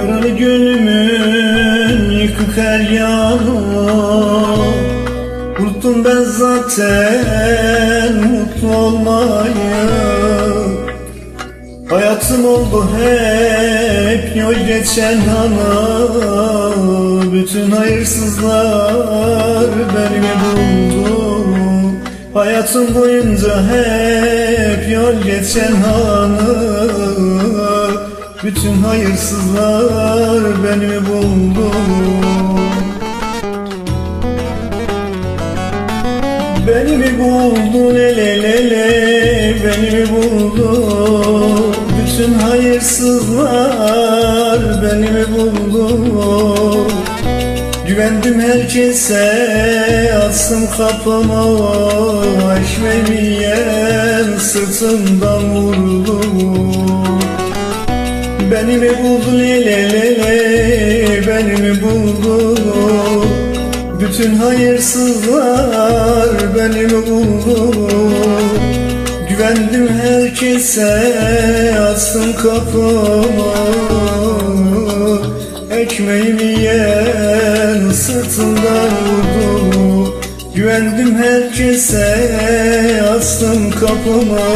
Yaralı gönlümün yıkık her yanı. Unuttum ben zaten mutlu olmayı. Hayatım oldu hep yol geçen ana Bütün hayırsızlar beni buldu Hayatım boyunca hep yol geçen hanı Bütün hayırsızlar beni buldu. Beni mi buldu? Le le le le. Beni mi buldu? Bütün hayırsızlar Beni mi buldu? Güvendim herkese Astım kapıma Eşmeğimi yiyen Sırtımdan vurdu mi buldu le le le le Beni mi buldu bütün hayırsızlar beni mi buldu Güvendim herkese astım kapıma Ekmeğimi yiyen sırtımdan vurdu. Güvendim herkese astım kapıma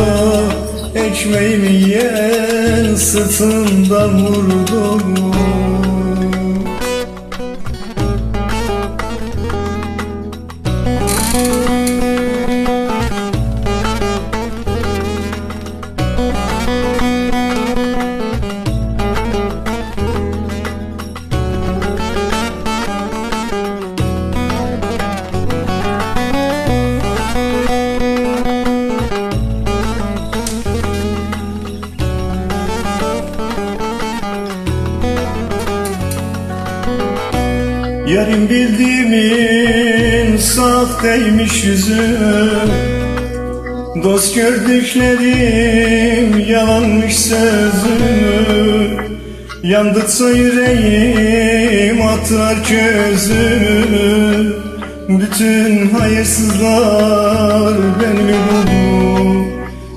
Ekmeğimi yiyen sırtımdan Yarın bildiğimin sahteymiş yüzü Dost gördüklerim yalanmış sözü Yandıkça yüreğim atlar közümü Bütün hayırsızlar beni buldu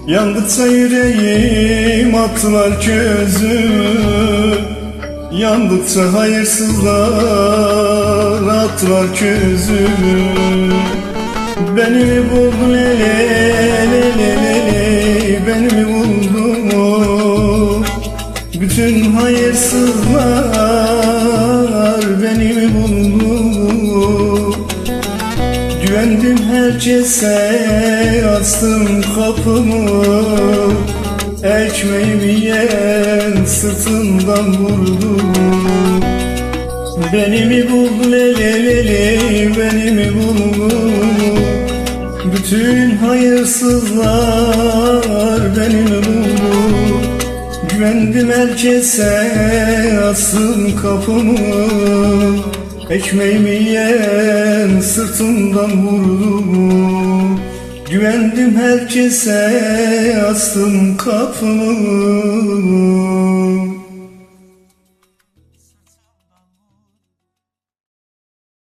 Yandıkça yüreğim atlar közümü Yandıkça hayırsızlar atlar közümü Beni mi buldu? Le le le le le le. Beni mi buldu? Bütün hayırsızlar beni mi buldu? Güvendim herkese astım kapımı. Ekmeğimi yiyen sırtından vurdu Beni mi buldu le le le le Beni mi buldu Bütün hayırsızlar beni mi buldu. Güvendim herkese asım kapımı Ekmeğimi yiyen sırtımdan vurdu. Güvendim herkese astım kapımı